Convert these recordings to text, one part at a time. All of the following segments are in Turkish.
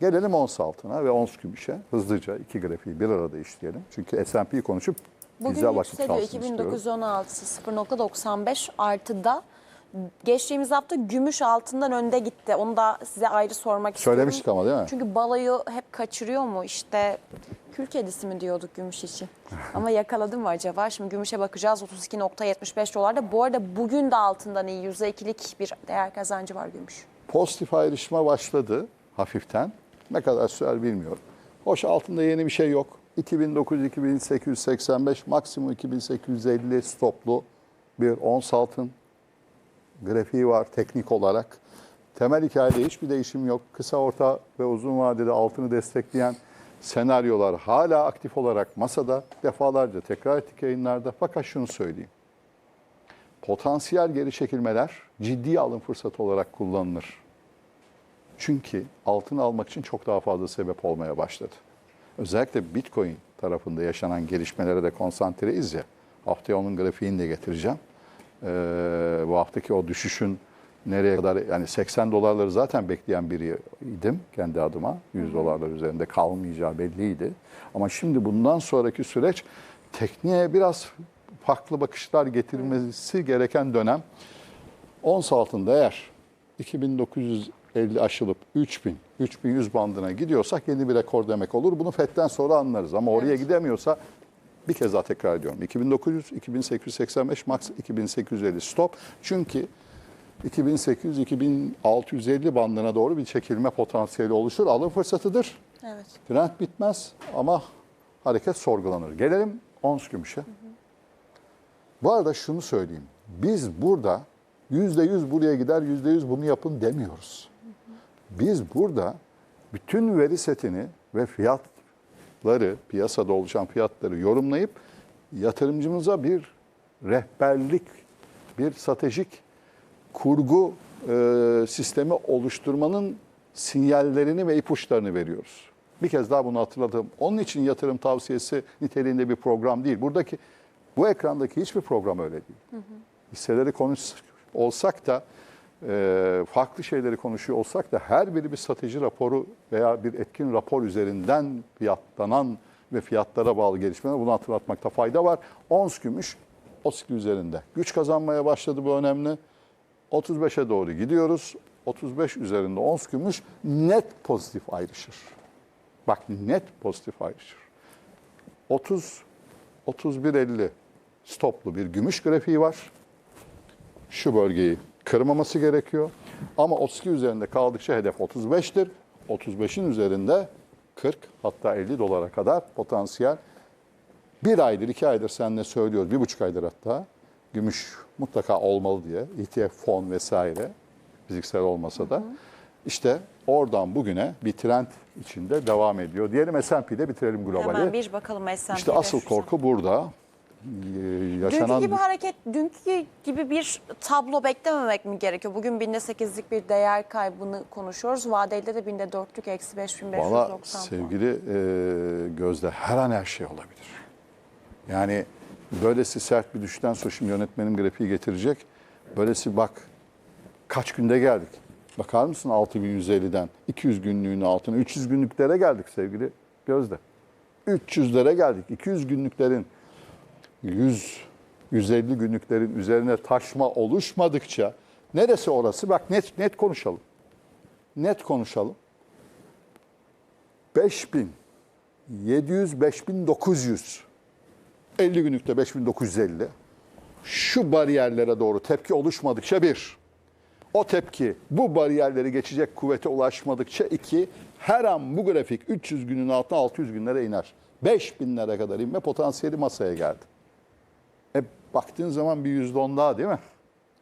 Gelelim ons altına ve ons gümüşe. Hızlıca iki grafiği bir arada işleyelim. Çünkü S&P'yi konuşup Bugün güzel vakit kalsın istiyorum. 2916'sı 0.95 artıda. Geçtiğimiz hafta gümüş altından önde gitti. Onu da size ayrı sormak istiyorum. Söylemiştik ama değil mi? Çünkü balayı hep kaçırıyor mu işte kül kedisi mi diyorduk gümüş için. Ama yakaladı mı acaba? Şimdi gümüşe bakacağız 32.75 dolarda. Bu arada bugün de altından iyi %2'lik bir değer kazancı var gümüş. Pozitif ayrışma başladı hafiften. Ne kadar sürer bilmiyorum. Hoş altında yeni bir şey yok. 2900-2885 maksimum 2850 stoplu bir ons altın grafiği var teknik olarak. Temel hikayede hiçbir değişim yok. Kısa, orta ve uzun vadede altını destekleyen senaryolar hala aktif olarak masada. Defalarca tekrar ettik yayınlarda. Fakat şunu söyleyeyim. Potansiyel geri çekilmeler ciddi alım fırsatı olarak kullanılır. Çünkü altın almak için çok daha fazla sebep olmaya başladı. Özellikle Bitcoin tarafında yaşanan gelişmelere de konsantreyiz ya. Haftaya onun grafiğini de getireceğim. Ee, bu haftaki o düşüşün nereye kadar yani 80 dolarları zaten bekleyen biriydim kendi adıma. 100 dolarlar üzerinde kalmayacağı belliydi. Ama şimdi bundan sonraki süreç tekniğe biraz farklı bakışlar getirmesi gereken dönem. Ons altında eğer 2950 aşılıp 3000, 3100 bandına gidiyorsak yeni bir rekor demek olur. Bunu FED'den sonra anlarız ama oraya Evet. gidemiyorsa bir kez daha tekrar ediyorum. 2900, 2885, max 2850 stop. Çünkü 2800-2650 bandına doğru bir çekilme potansiyeli oluşur. Alım fırsatıdır. Evet. Trend bitmez ama hareket sorgulanır. Gelelim ons gümüşe. Bu arada şunu söyleyeyim. Biz burada yüzde yüz buraya gider, yüzde yüz bunu yapın demiyoruz. Biz burada bütün veri setini ve fiyatları, piyasada oluşan fiyatları yorumlayıp yatırımcımıza bir rehberlik, bir stratejik kurgu e, sistemi oluşturmanın sinyallerini ve ipuçlarını veriyoruz. Bir kez daha bunu hatırladım. Onun için yatırım tavsiyesi niteliğinde bir program değil. Buradaki bu ekrandaki hiçbir program öyle değil. Hisseleri konuş olsak da farklı şeyleri konuşuyor olsak da her biri bir strateji raporu veya bir etkin rapor üzerinden fiyatlanan ve fiyatlara bağlı gelişmeler bunu hatırlatmakta fayda var. Ons gümüş OSKİ üzerinde güç kazanmaya başladı bu önemli. 35'e doğru gidiyoruz. 35 üzerinde ons gümüş net pozitif ayrışır. Bak net pozitif ayrışır. 30 31.50 stoplu bir gümüş grafiği var. Şu bölgeyi kırmaması gerekiyor. Ama 32 üzerinde kaldıkça hedef 35'tir. 35'in üzerinde 40 hatta 50 dolara kadar potansiyel. Bir aydır, iki aydır seninle söylüyoruz. Bir buçuk aydır hatta. Gümüş mutlaka olmalı diye. ETF fon vesaire fiziksel olmasa da. İşte oradan bugüne bir trend içinde devam ediyor. Diyelim S&P'de bitirelim globali. Hemen bir bakalım S&P İşte asıl 500'e. korku burada. Ee, Yaşanan Dünkü gibi hareket, dünkü gibi bir tablo beklememek mi gerekiyor? Bugün binde 8'lik bir değer kaybını konuşuyoruz. Vadeli de binde 4'lük eksi 5590 Valla puan. sevgili e, Gözde her an her şey olabilir. Yani böylesi sert bir düşten sonra şimdi yönetmenim grafiği getirecek. Böylesi bak kaç günde geldik. Bakar mısın 6150'den 200 günlüğün altına 300 günlüklere geldik sevgili Gözde. 300'lere geldik. 200 günlüklerin 100 150 günlüklerin üzerine taşma oluşmadıkça neresi orası? Bak net net konuşalım. Net konuşalım. 5000 700 5900 50 günlükte 5950 şu bariyerlere doğru tepki oluşmadıkça bir o tepki bu bariyerleri geçecek kuvvete ulaşmadıkça iki her an bu grafik 300 günün altına 600 günlere iner. 5000'lere kadar inme potansiyeli masaya geldi. Baktığın zaman bir %10 daha değil mi?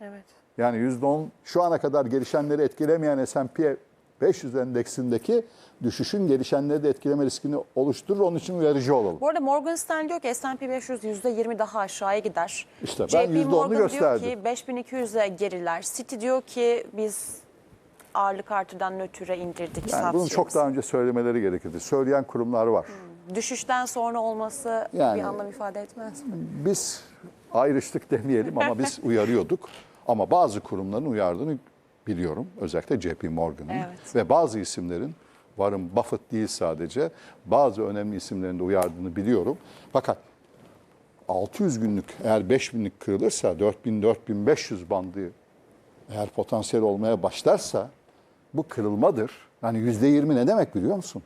Evet. Yani %10 şu ana kadar gelişenleri etkilemeyen S&P 500 endeksindeki düşüşün gelişenleri de etkileme riskini oluşturur. Onun için uyarıcı olalım. Bu arada Morgan Stanley diyor ki S&P 500 %20 daha aşağıya gider. İşte ben JP %10'unu Morgan diyor gösterdim. ki 5200'e geriler. Citi diyor ki biz ağırlık artıdan nötre indirdik Yani bunu çok daha önce söylemeleri gerekirdi. Söyleyen kurumlar var. Düşüşten sonra olması Yani- bir anlam ifade etmez. Biz ayrıştık demeyelim ama biz uyarıyorduk. Ama bazı kurumların uyardığını biliyorum. Özellikle JP Morgan'ın Evet. ve bazı isimlerin Warren Buffett değil sadece. Bazı önemli isimlerin de uyardığını biliyorum. Fakat 600 günlük eğer 5000'lik kırılırsa 4000-4500 bandı eğer potansiyel olmaya başlarsa bu kırılmadır. Yani %20 ne demek biliyor musun?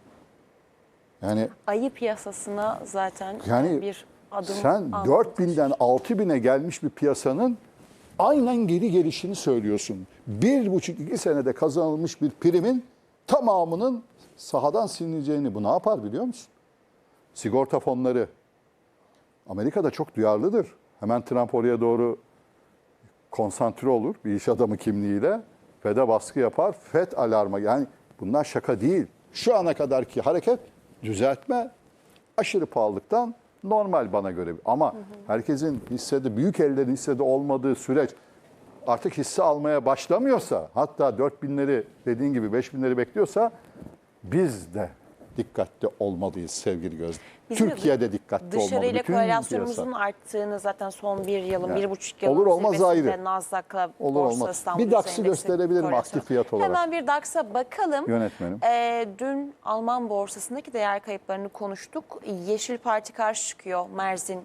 Yani Ayı piyasasına zaten yani bir adım sen atılmış. 4000'den 6000'e gelmiş bir piyasanın aynen geri gelişini söylüyorsun. Bir buçuk iki senede kazanılmış bir primin tamamının sahadan silineceğini bu ne yapar biliyor musun? Sigorta fonları Amerika'da çok duyarlıdır. Hemen Trump oraya doğru konsantre olur bir iş adamı kimliğiyle. FED'e baskı yapar. FED alarma yani bunlar şaka değil. Şu ana kadarki hareket düzeltme aşırı pahalılıktan normal bana göre. Ama herkesin hissede büyük ellerin hissede olmadığı süreç artık hisse almaya başlamıyorsa hatta 4000'leri dediğin gibi 5000'leri bekliyorsa biz de dikkatli olmalıyız sevgili. Bizim de Türkiye'de dikkatli olmalı. Dışarıyla korelasyonumuzun arttığını zaten son bir yılın, Yani bir buçuk yılın olur olmaz ayrı. Nasdaq'la Olur Borsa olmaz. İstanbul Bir DAX'ı gösterebilirim aktif fiyat olarak. Hemen bir DAX'a bakalım. Yönetmenim. Ee, dün Alman borsasındaki değer kayıplarını konuştuk. Yeşil Parti karşı çıkıyor Merzin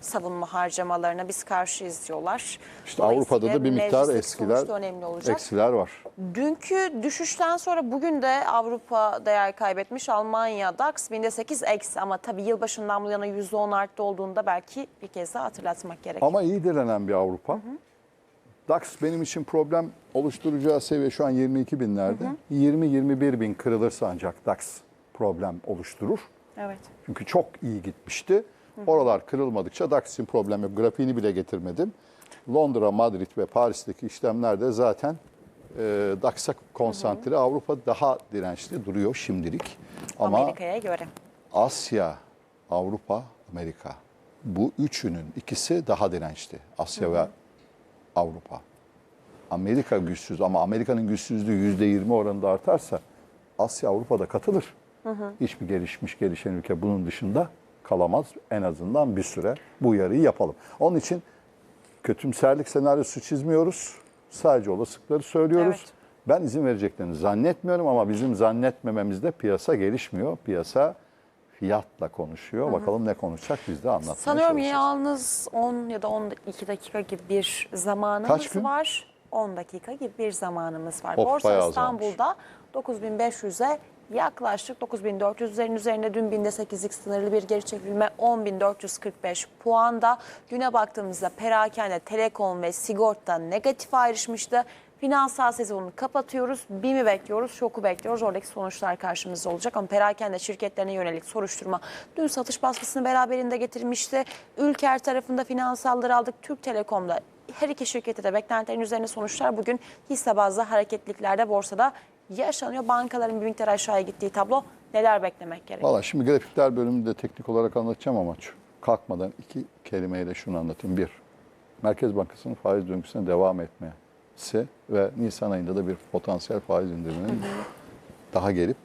savunma harcamalarına biz karşıyız diyorlar. İşte Avrupa'da da bir miktar eskiler, eksiler var. Dünkü düşüşten sonra bugün de Avrupa değer kaybetmiş. Almanya DAX binde 8 eksi ama tabii yılbaşından bu yana %10 arttı olduğunda belki bir kez daha hatırlatmak gerek. Ama iyi direnen bir Avrupa. DAX benim için problem oluşturacağı seviye şu an 22 binlerde. 20-21 bin kırılırsa ancak DAX problem oluşturur. Evet. Çünkü çok iyi gitmişti. Oralar kırılmadıkça DAX için problem yok. Grafiğini bile getirmedim. Londra, Madrid ve Paris'teki işlemlerde zaten e, DAX'a konsantre. Avrupa daha dirençli duruyor şimdilik. Ama Amerika'ya göre. Asya, Avrupa, Amerika. Bu üçünün ikisi daha dirençli. Asya ve Avrupa. Amerika güçsüz ama Amerika'nın güçsüzlüğü yüzde yirmi oranında artarsa Asya Avrupa'da katılır. Hiçbir gelişmiş gelişen ülke bunun dışında kalamaz. En azından bir süre bu uyarıyı yapalım. Onun için kötümserlik senaryosu çizmiyoruz. Sadece olasılıkları söylüyoruz. Evet. Ben izin vereceklerini zannetmiyorum ama bizim zannetmememizde piyasa gelişmiyor. Piyasa fiyatla konuşuyor. Bakalım ne konuşacak biz de anlatmaya Sanıyorum yalnız 10 ya da 12 dakika gibi bir zamanımız Kaç gün? var. 10 dakika gibi bir zamanımız var. Of, Borsa İstanbul'da 9500'e yaklaştık. 9400'lerin üzerinde dün binde 8'lik sınırlı bir geri çekilme 10.445 puanda. Güne baktığımızda perakende, telekom ve sigorta negatif ayrışmıştı. Finansal sezonu kapatıyoruz. BİM'i bekliyoruz, şoku bekliyoruz. Oradaki sonuçlar karşımızda olacak. Ama perakende şirketlerine yönelik soruşturma dün satış baskısını beraberinde getirmişti. Ülker tarafında finansalları aldık. Türk Telekom'da her iki şirkette de beklentilerin üzerine sonuçlar bugün hisse bazlı hareketliklerde borsada yaşanıyor. Bankaların bir miktar aşağıya gittiği tablo neler beklemek gerekiyor? Valla şimdi grafikler bölümünde teknik olarak anlatacağım ama kalkmadan iki kelimeyle şunu anlatayım. Bir, Merkez Bankası'nın faiz döngüsüne devam etmesi ve Nisan ayında da bir potansiyel faiz indiriminin daha gelip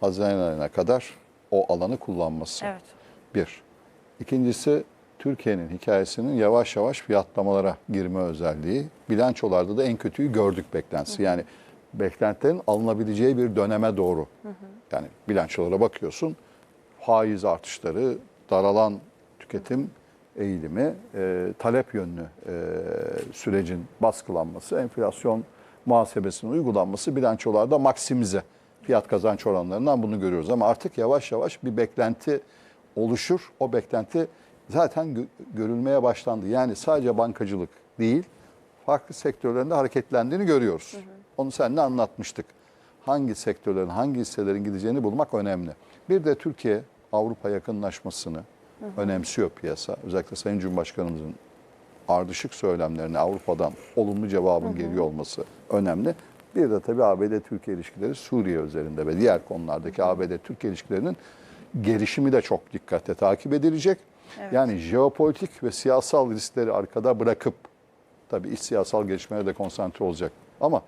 Haziran ayına kadar o alanı kullanması. Evet. Bir. İkincisi Türkiye'nin hikayesinin yavaş yavaş fiyatlamalara girme özelliği. Bilançolarda da en kötüyü gördük beklentisi. Yani beklentilerin alınabileceği bir döneme doğru. Yani bilançolara bakıyorsun. Faiz artışları, daralan tüketim eğilimi, e, talep yönlü e, sürecin baskılanması, enflasyon muhasebesinin uygulanması bilançolarda maksimize fiyat kazanç oranlarından bunu görüyoruz. Ama artık yavaş yavaş bir beklenti oluşur. O beklenti zaten gö- görülmeye başlandı. Yani sadece bankacılık değil, farklı sektörlerinde hareketlendiğini görüyoruz. Onu seninle anlatmıştık. Hangi sektörlerin, hangi hisselerin gideceğini bulmak önemli. Bir de Türkiye Avrupa yakınlaşmasını önemsiyor piyasa. Özellikle Sayın Cumhurbaşkanımızın ardışık söylemlerine Avrupa'dan olumlu cevabın geliyor olması önemli. Bir de tabii ABD-Türkiye ilişkileri Suriye üzerinde ve diğer konulardaki ABD-Türkiye ilişkilerinin gelişimi de çok dikkatle takip edilecek. Yani jeopolitik ve siyasal riskleri arkada bırakıp tabii iç siyasal gelişmelere de konsantre olacak. Ama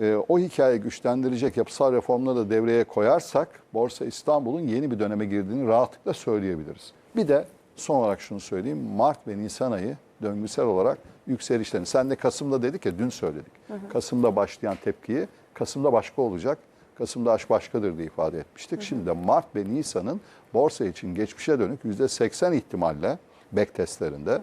e, o hikayeyi güçlendirecek yapısal reformları da devreye koyarsak Borsa İstanbul'un yeni bir döneme girdiğini rahatlıkla söyleyebiliriz. Bir de son olarak şunu söyleyeyim. Mart ve Nisan ayı döngüsel olarak yükselişlerini. Sen de Kasım'da dedik ya dün söyledik. Kasım'da başlayan tepkiyi Kasım'da başka olacak. Kasım'da aş başkadır diye ifade etmiştik. Şimdi de Mart ve Nisan'ın borsa için geçmişe dönük %80 ihtimalle back testlerinde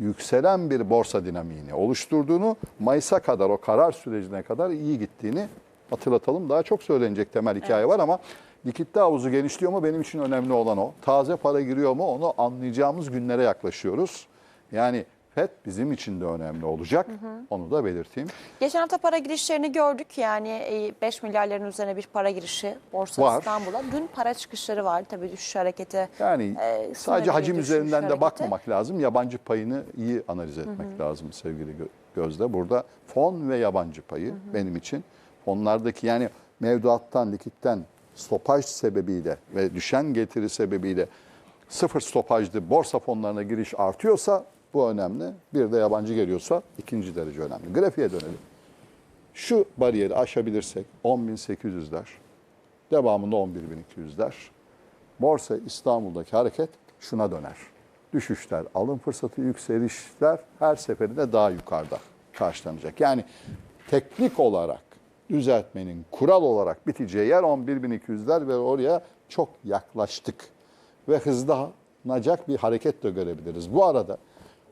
yükselen bir borsa dinamiğini oluşturduğunu, Mayıs'a kadar o karar sürecine kadar iyi gittiğini hatırlatalım. Daha çok söylenecek temel hikaye var ama likitte havuzu genişliyor mu benim için önemli olan o. Taze para giriyor mu onu anlayacağımız günlere yaklaşıyoruz. Yani FED bizim için de önemli olacak. Onu da belirteyim. Geçen hafta para girişlerini gördük. Yani e, 5 milyarların üzerine bir para girişi Borsa Var. İstanbul'a. Dün para çıkışları var. Tabii düşüş hareketi. Yani e, sadece hacim üzerinden de hareketi. bakmamak lazım. Yabancı payını iyi analiz etmek lazım sevgili Gö- Gözde. Burada fon ve yabancı payı benim için onlardaki yani mevduattan, likitten stopaj sebebiyle ve düşen getiri sebebiyle sıfır stopajlı borsa fonlarına giriş artıyorsa bu önemli. Bir de yabancı geliyorsa ikinci derece önemli. Grafiğe dönelim. Şu bariyeri aşabilirsek 10.800'ler, devamında 11.200'ler. Borsa İstanbul'daki hareket şuna döner. Düşüşler, alım fırsatı, yükselişler her seferinde daha yukarıda karşılanacak. Yani teknik olarak düzeltmenin kural olarak biteceği yer 11.200'ler ve oraya çok yaklaştık. Ve hızlanacak bir hareket de görebiliriz. Bu arada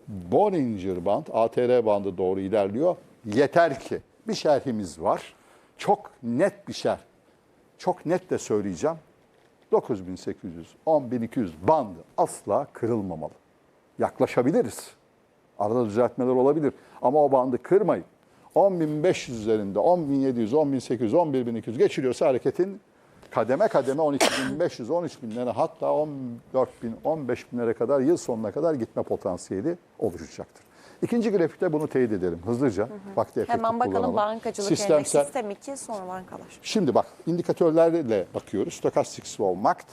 Bollinger Band, ATR bandı doğru ilerliyor. Yeter ki bir şerhimiz var. Çok net bir şerh. Çok net de söyleyeceğim. 9800, 10200 bandı asla kırılmamalı. Yaklaşabiliriz. Arada düzeltmeler olabilir. Ama o bandı kırmayın. 10.500 üzerinde 10.700, 10.800, 11.200 geçiliyorsa hareketin kademe kademe 12.500, 13.000'lere hatta 14.000, 15.000'lere kadar yıl sonuna kadar gitme potansiyeli oluşacaktır. İkinci grafikte bunu teyit edelim hızlıca. Vakti efektif Hemen bakalım kullanalım. bankacılık Sistemsel, sistem 2 sonra bankalar. Şimdi bak indikatörlerle bakıyoruz. Stochastic Slow Market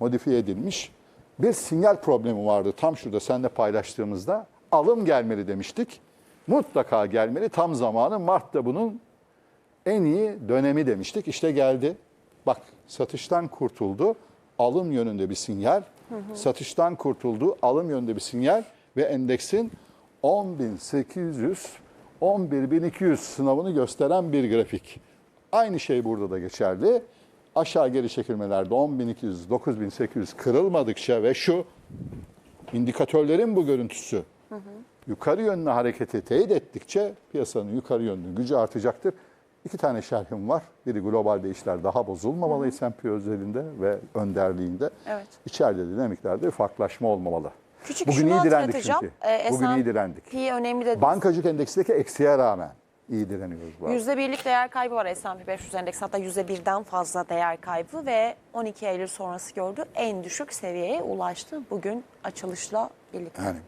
modifiye edilmiş. Bir sinyal problemi vardı tam şurada seninle paylaştığımızda. Alım gelmeli demiştik. Mutlaka gelmeli. Tam zamanı Mart'ta bunun en iyi dönemi demiştik. İşte geldi. Bak satıştan kurtuldu. Alım yönünde bir sinyal. Satıştan kurtuldu. Alım yönünde bir sinyal. Ve endeksin 10.800, 11.200 sınavını gösteren bir grafik. Aynı şey burada da geçerli. Aşağı geri çekilmelerde 10.200, 9.800 kırılmadıkça ve şu indikatörlerin bu görüntüsü yukarı yönlü hareketi teyit ettikçe piyasanın yukarı yönlü gücü artacaktır. İki tane şerhim var. Biri globalde işler daha bozulmamalı S&P özelinde ve önderliğinde. Evet. İçeride dinamiklerde bir farklılaşma olmamalı. Küçük Bugün iyi direndik çünkü. Ee, Bugün iyi direndik. önemli de Bankacılık endeksteki eksiğe rağmen iyi direniyoruz. bu arada. %1'lik değer kaybı var S&P 500 endeksi hatta %1'den fazla değer kaybı ve 12 Eylül sonrası gördü en düşük seviyeye ulaştı bugün açılışla birlikte. Yani